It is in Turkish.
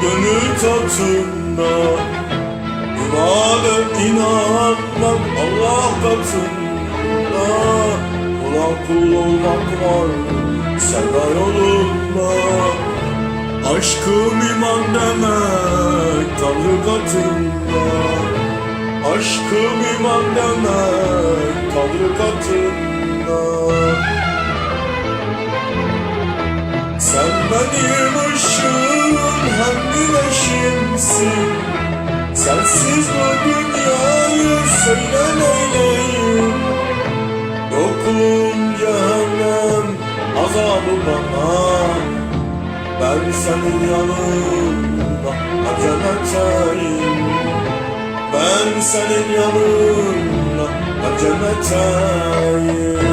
gönül tatında İbadet inanmak Allah katında. Kula kul olmak var sevda yolunda Aşkım iman demek Tanrı katında. Aşkım iman demek Tanrı katında benim ışığım hem güneşimsin Sensiz bu dünyayı söyle neyleyim Yokluğun cehennem azabı bana Ben senin yanında acemeteyim Ben senin yanında acemeteyim